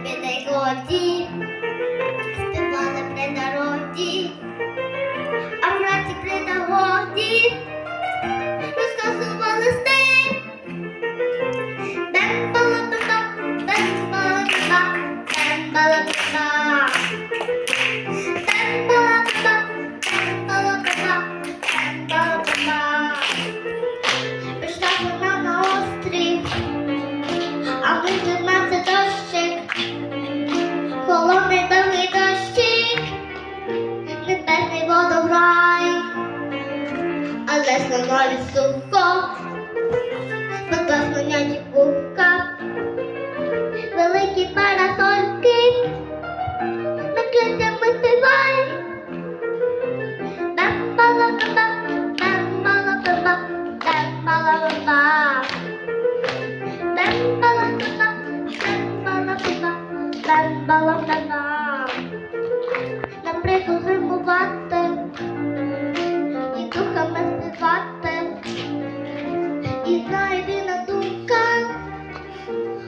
природі, співали при народі, а в раді при нагоді розказували сни. Бем-бала-ба-ба, бем-бала-ба-ба, бем-бала-ба-ба. kembali sumpah Lepas menyanyi buka. Memiliki para solkik Bekerja mesti baik Dan malah kembang Dan malah kembang Dan malah kembang Dan malah kembang Dan malah kembang Dan malah kembang І знайди думка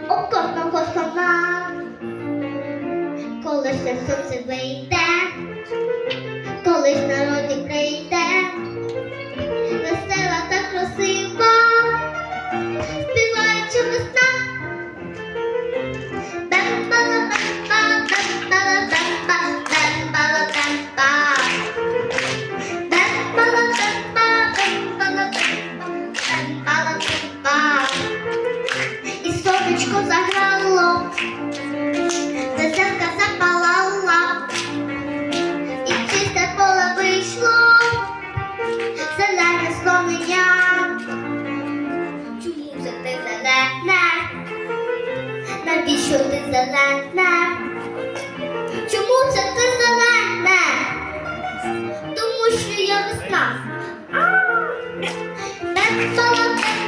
у кожного сама. Коли ще сонце вийде, коли ж народі прийде, весела та красива, співаючи весна. Сонечко заграло, веселка запалала. І чисте поле вийшло, зелене слонення. Чому це ти зелене? Навіщо ти зелене? Чому це ти зелене? Тому що я весна. Бем-бала-бем-ба,